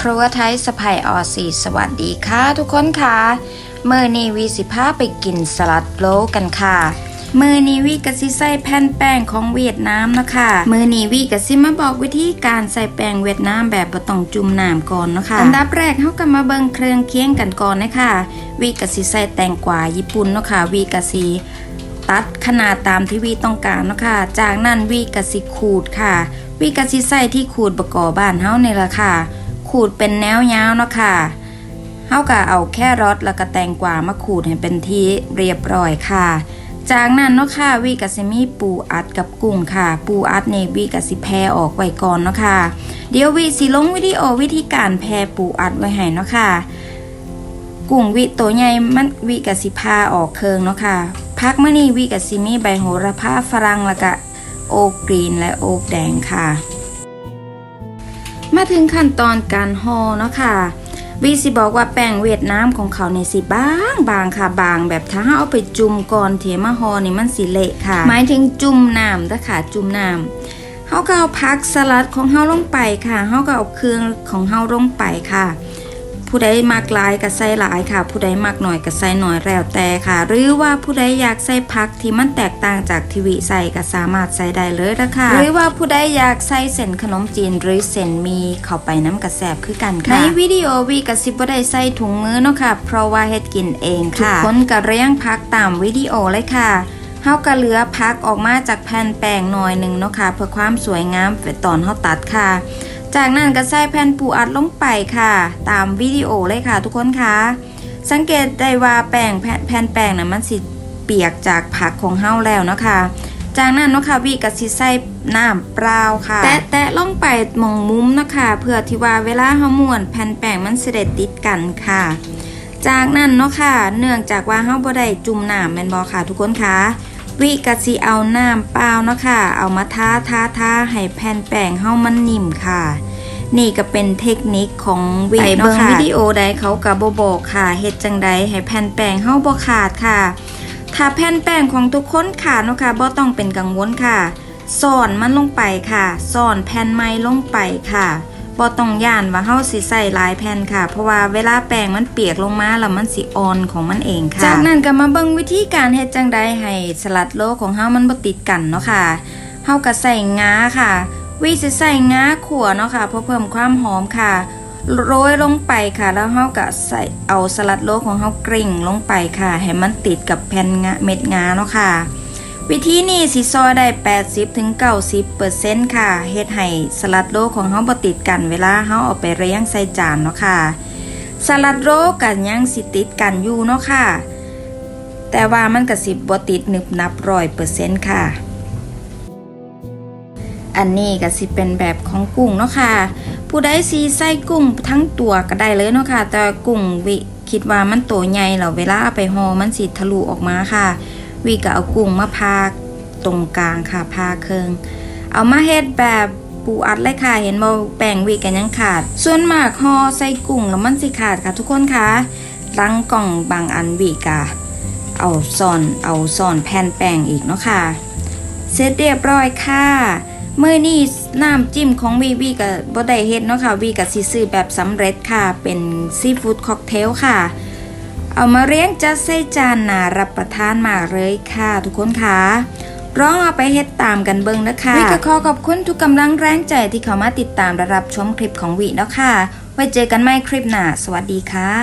ครัวไทยสะพายออสีสวัสดีค่ะทุกคนค่ะเมื่อนี้วีสิพาไปกินสลัดโลกันค่ะมือนีวีกะสิใส่แผ่นแป้งของเวียดนามนะคะมือนีวีกะสิมาบอกวิธีการใส่แป้งเวียดนามแบบบ่ต้องจุ่มน้ำก่อนนะคะอันดับแรกเฮาก็มาเบิ่งเครื่องเคียงกันก่อนนะคะวีกะสิใส่แตงกวาญี่ปุ่นนะคะวีกะสิตัดขนาดตามที่วีต้องการนะคะจากนั้นวีกะสิขูดค่ะวีกะสิใส่ที่ขูดบกอบบ้านเฮาในี่ละค่ะ ขูดเป็นแนวยาวเนาะค่ะเฮาก็เอาแค่รสแล้วก็แตงกวามาขูดให้เป็นที่เรียบร้อยค่ะ จากนั้นเนาะค่ะวีกะสิมีปูอัดกับกุ้งค่ะ ปูอัดในวีกะสิแพรออกไว้ก่อนเนาะค่ะ เดี๋ยววีสิลงวิดีโอวิธีการแพรปูอัดไว้ให้เนาะค่ะกุ้งวิตัวใหญ่มันวิกะสิพาออกเคิงเนาะค่ะพักมื่อนี้วิกะสิมีใบโหระพาฝรั่งแล้วก็โอ๊กกรีนและโอ๊กแดงค่ะ มาถึงขั้นตอนการห่อเนาะค่ะวีสิบอกว่าแป้งเวียดนามของเขาในสิบางบางค่ะบางแบบถ้าเอาไปจุ่มก่อนเทมาห่อนี่มันสิเละค่ะ หมายถึงจุ่มน้ำนะคะจุ่มน้ำเขาก็เอาพักสลัดของเฮาลงไปค่ะเขาก็เอาเครื่องของเฮาลงไปค่ะ ผู้ใดมักหลายก็ใส่หลายค่ะ ผู้ใดมักหน่อยก็ใส่หน่อยแล้วแต่ค่ะ หรือว่าผู้ใดอยากใส่ผักที่มันแตกต่างจากที่วิใส่ก็สามารถใส่ได้เลยนะคะหรือว่าผู้ใดอยากใส่เส้นขนมจีนหรือเส้นหมีเข้าไปน้ำกระแสบคือกันค่ะในวิดีโอวีกระซิบว่าได้ใส่ถุงมือเนาะค่ะ เพราะว่าเฮ็ดกินเองค่ะทุกคนก็เรียงพักตามวิดีโอเลยค่ะเฮาก็เหลือพักออกมาจากแผ่นแป้งหน่อยหนึ่งเนาะค่ะเพื่อความสวยงามตอนเฮาตัดค่ะ จากนั้นก็ใส่แผ่นปูอัดลงไปค่ะ ตามวิดีโอเลยค่ะทุกคนคะสังเกตได้ว่าแป้งแผ่นแป้งนะมันสิเปียกจากผักของเฮาแล้วเนาะค่ะจากนั้นเนาะค่ะวิก็สิใส่น้ำเปล่าค่ะ แตะแตะลงไปมองมุมเนาะค่ะเพื่อที่ว่าเวลาเฮาม้วนแผ่นแป้งมันเสิได้ติดกันค่ะ จากนั้นเนาะค่ะ เนื่องจากว่าเฮาบ่ได้จุ่มน้ำแม่นบ่ค่ะทุกคนคะ วิกะสิเอาน้ำเปล่าเนาะค่ะ เอามาทาทาทาให้แผ่นแป้งเฮามันนิ่มค่ะ นี่ก็เป็นเทคนิคของวิเนาะค่ะวิวิดีโอใดเขาก็บ่บอกค่ะเฮ็ดจังใดให้แผ่นแป้งเฮาบ่ขาดค่ะ ถ้าแผ่นแป้งของทุกคนขาดเนาะค่ะบ่ต้องเป็นกังวลค่ะซ่อนมันลงไปค่ะซ่อนแผ่นไม้ลงไปค่ะ บ่ต้องย่านว่าเฮาสิใส่หลายแผ่นค่ะ เพราะว่าเวลาแป้งมันเปียกลงมาแล้วมันสิอ่อนของมันเองค่ะ จากนั้นก็มาเบิ่งวิธีการเฮ็ดจังใดให้สลัดโลของเฮามันบ่ติดกันเนาะค่ะเฮาก็ใส่งาค่ะวิสิใส่งาขั่วเนาะค่ะเพื่อเพิ่มความหอมค่ะโรยลงไปค่ะ แล้วเฮาก็ใส่เอาสลัดโลของเฮากริ่งลงไปค่ะ ให้มันติดกับแผ่นงาเม็ดงาเนาะค่ะ วิธีนี้สิซอยได้80ถึง90%ค่ะเฮ็ดให้สลัดโลของเฮาบ่ติดกันเวลาเฮาเอาไปเรียงใส่จานเนาะค่ะ สลัดโลกันยังสิติดกันอยู่เนาะค่ะ แต่ว่ามันก็สิบ่ติดหนึบนับ100%ค่ะ อันนี้ก็สิเป็นแบบของกุ้งเนาะค่ะ ผู้ใดสีใส่กุ้งทั้งตัวก็ได้เลยเนาะค่ะ แต่กุ้งวิคิดว่ามันโตใหญ่แล้วเวลาเอาไปห่อมันสิทะลุออกมาค่ะ วิก็เอากุ้งมาพาตรงกลางค่ะพาเคิงเอามาเฮ็ดแบบปูอัดเลยค่ะ เห็นบ่แป้งวิกันยังขาด ส่วนมากห่อใส่กุ้งแล้วมันสิขาดค่ะทุกคนคะลังกล่องบางอันวิกะเอาซ่อนเอาซ่อนแผ่นแป้งอีกเนาะค่ะ เสร็จเรียบร้อยค่ะเมื่อนี้น้ำจิ้มของวีวีกับบ่ได้เฮ็ดเนาะค่ะวีกับซีซื้อแบบสำเร็จค่ะ เป็นซีฟู้ดค็อกเทลค่ะ เอามาเรียงจัดใส่จานน่ารับประทานมากเลยค่ะ ทุกคนค่ะร้องเอาไปเฮ็ดตามกันเบิ่งนะคะวิก็ขอขอบคุณทุกกำลังแรงใจที่เข้ามาติดตามและรับชมคลิปของวิแล้วค่ะ ไว้เจอกันใหม่คลิปหน้า สวัสดีค่ะ